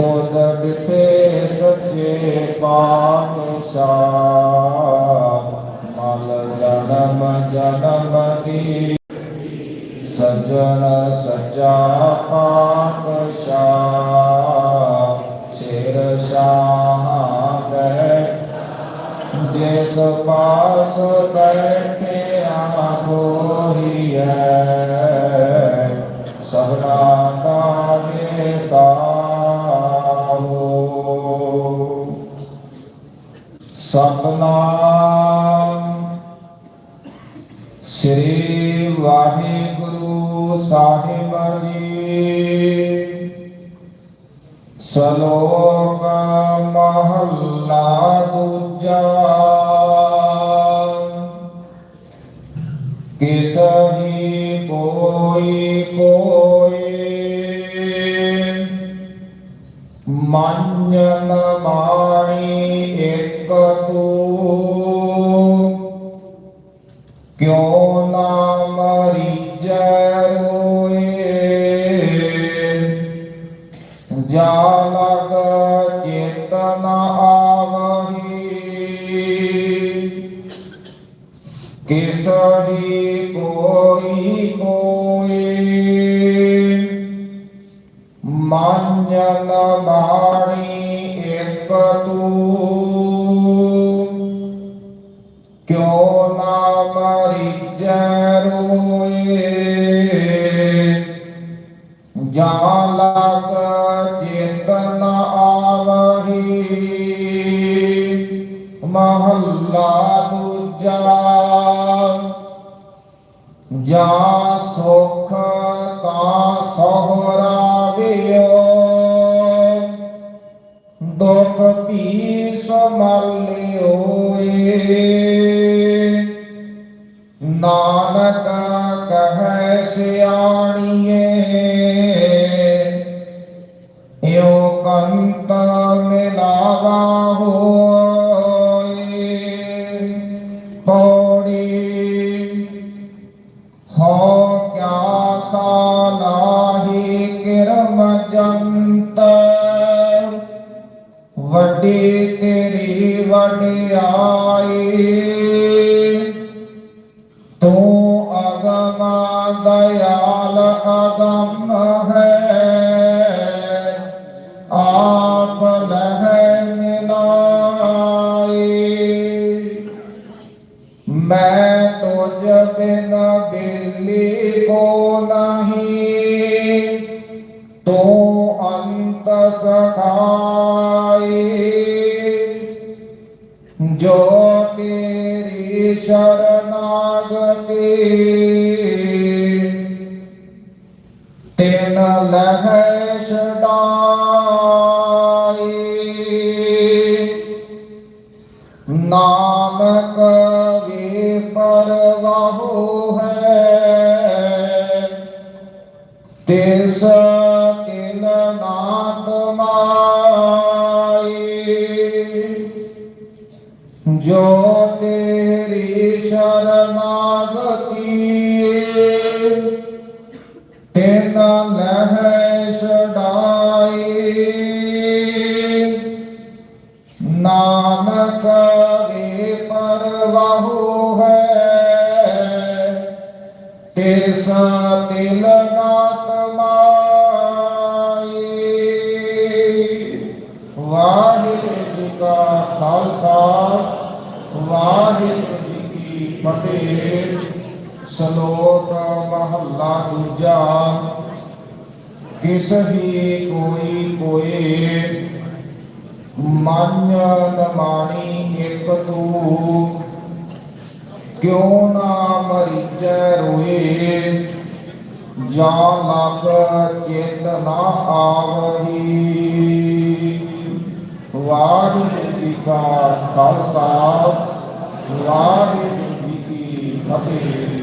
کو دبتے سچے پادشاہ مل جنم جنم دی سجن سجا پادشاہ شیر شاہ گئے جس پاس بیٹھے آسو ہی ہے کا ساتھ ਸਤਨਾਮ। ਸ੍ਰੀ ਵਾਹਿਗੁਰੂ ਸਾਹਿਬ ਜੀ। ਸ਼ਲੋਕ ਮਹੱਲਾ ਦੂਜਾ। ਕਿਸ ਹੀ ਕੋਈ ਕੋਈ ਮੰਨਨ ਮਾਣੀ ਤੂੰ ਕਿਉ ਨਾ ਮਰੀਜੈ ਰੋਏ? ਜਾ ਲਗ ਚੇਤਨ ਆਵਹੀ। ਕਿਸ ਹੀ ਕੋਈ ਕੋਈ ਮੰਨਨ ਮਾਣੀ ਇੱਕ ਤੂੰ। ਕਿਉ ਨਾ ਮਰੀਜੈ ਰੋਏ? ਜਾ ਲਗ ਚੇਤਨ ਆਵਹੀ। ਮਹੱਲਾ ਦੂਜਾ। ਜਾ ਸੁਖ ਤਾ ਸੋਹਰਾ ਵਿਓ ਦੁਖ ਪੀ ਸਮਲਿਓਏ। ਨਾਨਕ ਕਹੈ ਸਿਆਣੀਏ ਇਉ ਕੰਤ ਮਿਲਾਵਾ ਹੋਏ ਪੌੜੀ ਹੋ ਕਿਆ ਸਾਲਾਹੀ ਕਿਰਮ ਜੰਤ ਵੱਡੀ ਤੇਰੀ ਵਡਿਆਈ تو اگم دیال اگم ہے آپ لہر ملائی میں تو جب نہ بلی کو نہ ਤੇਰੀ ਸ਼ਰਨਾਗਤੀ। ਤਿਨ ਲਹਿ ਛਡਾਈ ਨਾਨਕ ਵੇ ਪਰਵਾਹੋ ਹੈ। ਤਿਸ ਤਿਲ ਨਾਤ ਜੋ ਤੇਰੀ ਸ਼ਰਨਾਗਤੀ ਤਿਨ ਲਹਿ ਛਡਾਈ ਨਾਨਕ ਵੇ ਪਰਵਾਹੋ ਹੈ, ਤਿਸ ਤਿਲ ਨਾਤ ਵਾਹਿਗੁਰੂ ਜੀ ਕਾ ਖਾਲਸਾ। ਵਾਹਿਗੁਰੂ ਜੀ ਕੀ ਫਤਿਹ। ਸ਼ਲੋਕ ਮਹੱਲਾ ਦੂਜਾ। ਕਿਸ ਹੀ ਕੋਈ ਕੋਏ, ਮਨ ਨਮਾਣੀ ਇੱਕ ਤੂੰ। ਕਿਉ ਨਾ ਮਰੀਜੈ ਰੋਏ, ਜਾ ਲਗ ਚਿਤ ਨਾ ਆਵਹੀ। ਵਾਹਿਗੁਰੂ ਜੀ ਕਾ ਖਾਲਸਾ। ਵਾਹਿਗੁਰੂ ਜੀ ਕੀ ਫਤਿਹ।